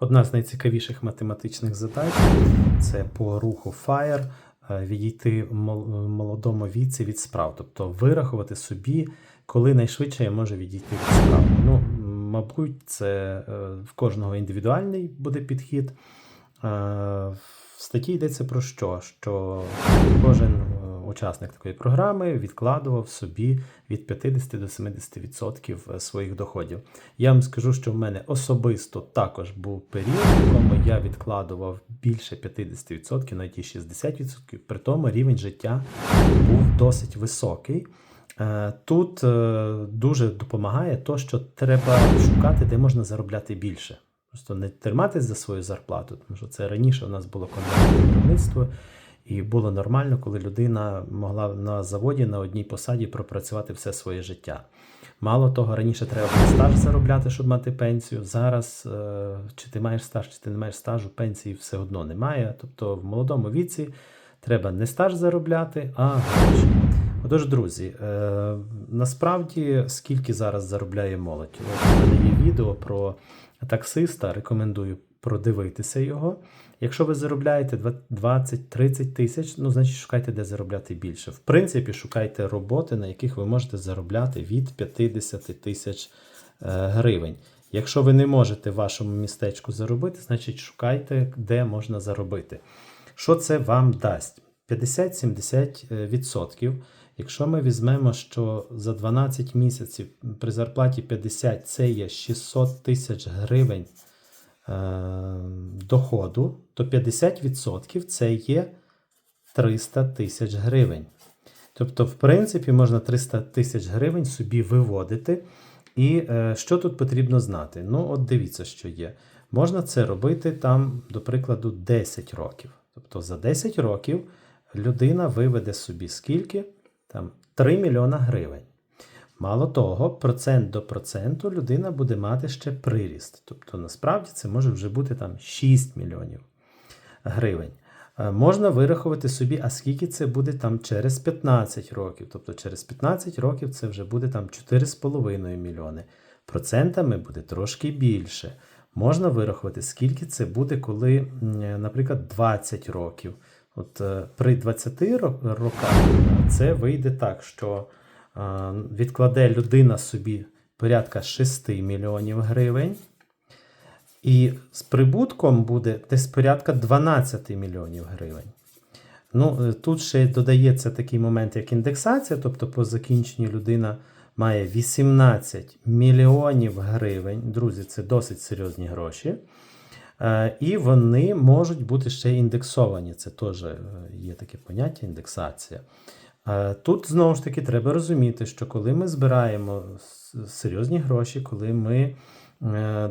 Одна з найцікавіших математичних задач це по руху FIRE е, відійти в молодому віці від справ, тобто вирахувати собі, коли найшвидше я можу відійти від справ. Ну, мабуть, це е, в кожного індивідуальний буде підхід. Е, В статті йдеться про що? Що кожен е, учасник такої програми відкладував собі від 50 до 70% своїх доходів. Я вам скажу, що в мене особисто також був період, в якому я відкладував більше 50%, навіть і 60%, при тому рівень життя був досить високий. Е, Тут е, дуже допомагає то, що треба шукати, де можна заробляти більше. Просто не триматись за свою зарплату, тому що це раніше у нас було конвертне виробництво, і було нормально, коли людина могла на заводі на одній посаді пропрацювати все своє життя. Мало того, раніше треба було стаж заробляти, щоб мати пенсію. Зараз, е, чи ти маєш стаж, чи ти не маєш стажу, пенсії все одно немає. Тобто в молодому віці треба не стаж заробляти, а гроші. Отож, друзі, е, насправді скільки зараз заробляє молодь? У мене є відео про таксиста, рекомендую продивитися його. Якщо ви заробляєте 20-30 тисяч, ну значить шукайте, де заробляти більше. В принципі, шукайте роботи, на яких ви можете заробляти від 50 тисяч е, гривень. Якщо ви не можете в вашому містечку заробити, значить шукайте, де можна заробити. Що це вам дасть? 50-70%. Якщо ми візьмемо, що за 12 місяців при зарплаті 50 це є 600 тисяч гривень е, доходу, то 50% це є 300 тисяч гривень. Тобто, в принципі, можна 300 тисяч гривень собі виводити. І е, що тут потрібно знати? Ну, от дивіться, що є. Можна це робити там, до прикладу, 10 років. Тобто за 10 років людина виведе собі скільки? Там 3 мільйона гривень. Мало того, процент до проценту людина буде мати ще приріст. Тобто, насправді це може вже бути там 6 мільйонів гривень. Е, Можна вирахувати собі, а скільки це буде там через 15 років. Тобто через 15 років це вже буде там 4,5 мільйони. Процентами буде трошки більше. Можна вирахувати, скільки це буде, коли, наприклад, 20 років. От е, при 20 роках це вийде так, що е, відкладе людина собі порядка 6 мільйонів гривень. І з прибутком буде десь порядка 12 мільйонів гривень. Ну, е, тут ще додається такий момент, як індексація, тобто по закінченню людина має 18 мільйонів гривень. Друзі, це досить серйозні гроші. Е, І вони можуть бути ще індексовані. Це теж е, є таке поняття індексація. Е, Тут знову ж таки треба розуміти, що коли ми збираємо серйозні гроші, коли ми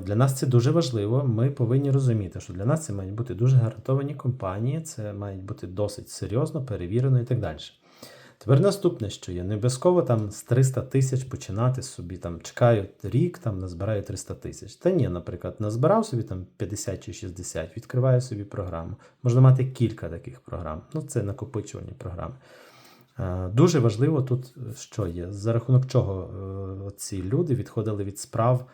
для нас це дуже важливо, ми повинні розуміти, що для нас це мають бути дуже гарантовані компанії, це мають бути досить серйозно, перевірено і так далі. Тепер наступне, що є, не обов'язково там з 300 тисяч починати собі, там чекаю рік, там назбираю 300 тисяч. Та ні, наприклад, назбирав собі там 50 чи 60, відкриваю собі програму. Можна мати кілька таких програм. Ну, це накопичувальні програми. Е, Дуже важливо тут, е, що є, за рахунок чого е, ці люди відходили від справ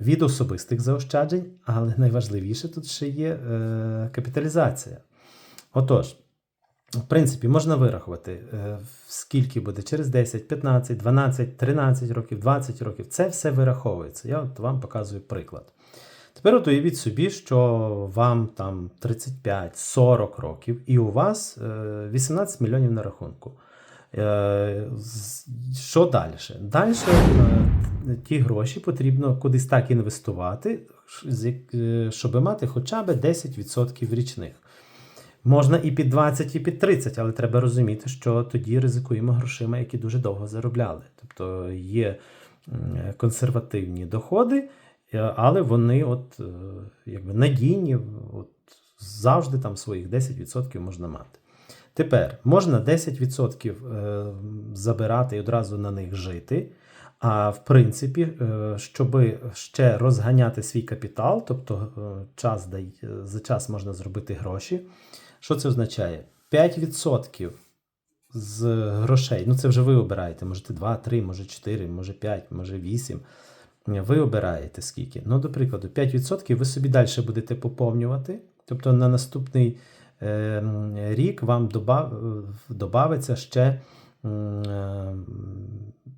від особистих заощаджень, але найважливіше тут ще є капіталізація. Отож, в принципі, можна вирахувати, е, скільки буде через 10, 15, 12, 13 років, 20 років. Це все вираховується. Я от вам показую приклад. Тепер от уявіть собі, що вам там 35-40 років, і у вас е, 18 мільйонів на рахунку. Е, Що далі? Далі ті гроші потрібно кудись так інвестувати, е, щоб мати хоча б 10% річних. Можна і під 20, і під 30, але треба розуміти, що тоді ризикуємо грошима, які дуже довго заробляли. Тобто є консервативні доходи, е, але вони от, е, якби надійні, от, завжди там своїх 10% можна мати. Тепер можна 10% е, забирати і одразу на них жити. А в принципі, щоб ще розганяти свій капітал, тобто час за час можна зробити гроші. Що це означає? 5% з грошей, ну це вже ви обираєте, можете 2, 3, може 4, може 5, може 8. ви обираєте скільки. Ну, до прикладу, 5% ви собі далі будете поповнювати. Тобто на наступний е, рік вам додається ще е,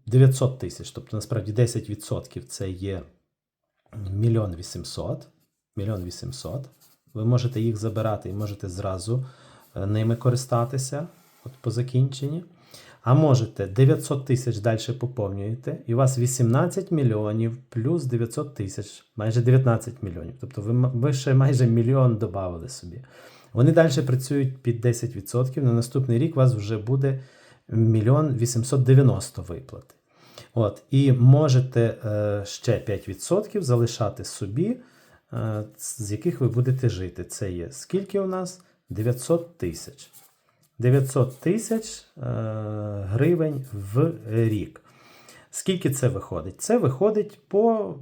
900 тисяч. Тобто, насправді 10% це є мільйон 800. Мільйон 800. Ви можете їх забирати і можете зразу е, ними користатися от по закінченні. А можете 900 тисяч далі поповнюєте, і у вас 18 мільйонів плюс 900 тисяч, майже 19 мільйонів. Тобто ви, ви ще майже мільйон додали собі. Вони далі працюють під 10%. На наступний рік у вас вже буде мільйон 890 виплати. От, і можете е, ще 5% залишати собі, з яких ви будете жити. Це є скільки у нас? 900 тисяч. 900 тисяч е, гривень в рік. Скільки це виходить? Це виходить по,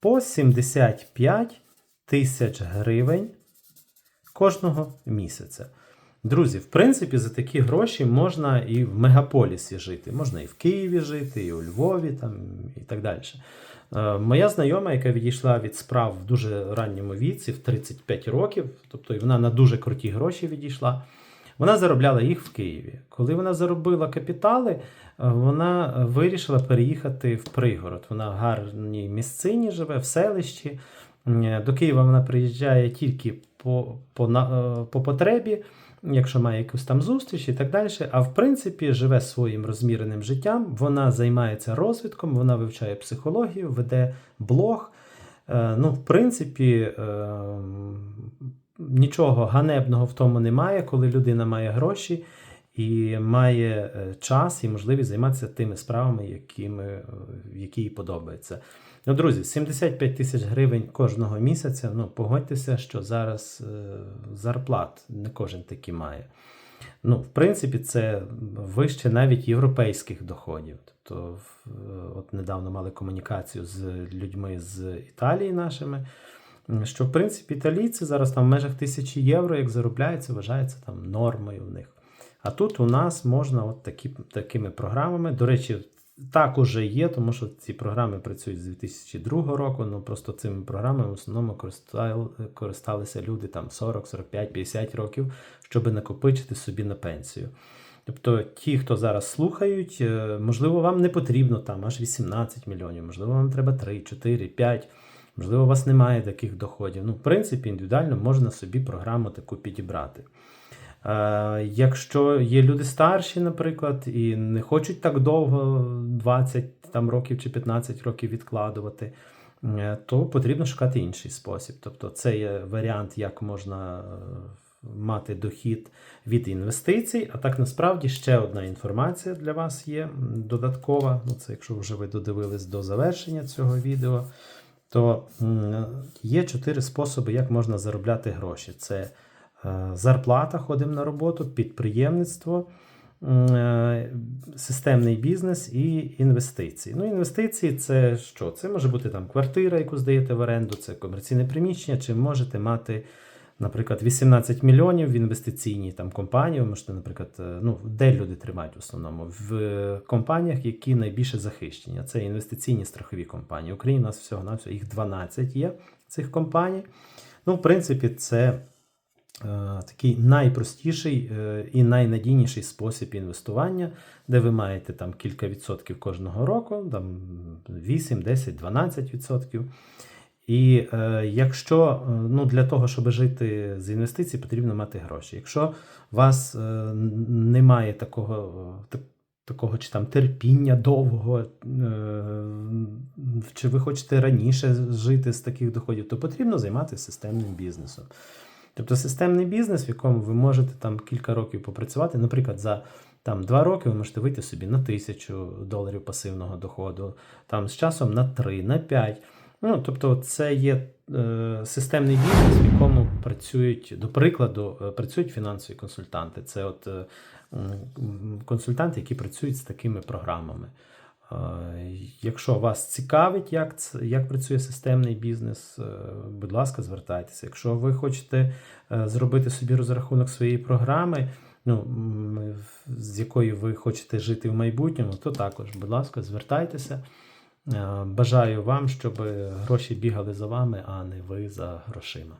по 75 тисяч гривень кожного місяця. Друзі, в принципі, за такі гроші можна і в мегаполісі жити. Можна і в Києві жити, і у Львові там, і так далі. Е, Моя знайома, яка відійшла від справ в дуже ранньому віці, в 35 років, тобто вона на дуже круті гроші відійшла. Вона заробляла їх в Києві. Коли вона заробила капітали, е, вона вирішила переїхати в пригород. Вона в гарній місцині живе, в селищі. До Києва вона приїжджає тільки по, по, е, по потребі, якщо має якусь там зустріч і так далі. А в принципі живе своїм розміреним життям. Вона займається розвитком, вона вивчає психологію, веде блог. Е, Ну, в принципі, е, нічого ганебного в тому немає, коли людина має гроші і має е, час і можливість займатися тими справами, якими, е, які їй подобаються. Ну, друзі, 75 тисяч гривень кожного місяця. Ну, погодьтеся, що зараз е, зарплат не кожен такі має. Ну, в принципі, це вище навіть європейських доходів. Тобто, от недавно мали комунікацію з людьми з Італії нашими, що в принципі італійці зараз там в межах тисячі євро, як заробляється, вважається там нормою в них. А тут у нас можна от такі, такими програмами. До речі, так уже є, тому що ці програми працюють з 2002 року. Ну просто цими програмами в основному користал- користалися люди там 40, 45, 50 років, щоб накопичити собі на пенсію. Тобто, ті, хто зараз слухають, е, можливо, вам не потрібно там аж 18 мільйонів, можливо, вам треба 3, 4, 5, можливо, у вас немає таких доходів. Ну, в принципі, індивідуально можна собі програму таку підібрати. Е, Якщо є люди старші, наприклад, і не хочуть так довго 20 там, років чи 15 років відкладувати, е, то потрібно шукати інший спосіб. Тобто, це є варіант, як можна е, мати дохід від інвестицій. А так насправді ще одна інформація для вас є додаткова. Ну, це якщо вже ви додивились до завершення цього відео, то є чотири способи, як можна заробляти гроші. Це зарплата, ходимо на роботу, підприємництво, е, системний бізнес і інвестиції. Ну, інвестиції це що? Це може бути там квартира, яку здаєте в оренду, це комерційне приміщення, чи можете мати. Наприклад, 18 мільйонів в інвестиційній там компанії. Ви можете, наприклад, е, ну де люди тримають в основному в е, компаніях, які найбільше захищені. Це інвестиційні страхові компанії. Україні у нас всього на їх 12 є цих компаній. Ну, в принципі, це е, такий найпростіший е, і найнадійніший спосіб інвестування, де ви маєте там кілька відсотків кожного року, там 8, 10, 12 відсотків. І е, якщо е, ну, для того, щоб жити з інвестицій, потрібно мати гроші. Якщо у вас е, немає такого, е, так- такого чи там терпіння довго, е, чи ви хочете раніше жити з таких доходів, то потрібно займатися системним бізнесом. Тобто системний бізнес, в якому ви можете там кілька років попрацювати, наприклад, за там два роки ви можете вийти собі на тисячу доларів пасивного доходу, там з часом на 3, на 5. Ну, тобто, це є е, системний бізнес, в якому працюють, до прикладу, е, працюють фінансові консультанти. Це от е, консультанти, які працюють з такими програмами. Якщо вас цікавить, як, як працює системний бізнес, е, будь ласка, звертайтеся. Якщо ви хочете е, зробити собі розрахунок своєї програми, ну, з якою ви хочете жити в майбутньому, то також, будь ласка, звертайтеся. Е, Бажаю вам, щоб гроші бігали за вами, а не ви за грошима.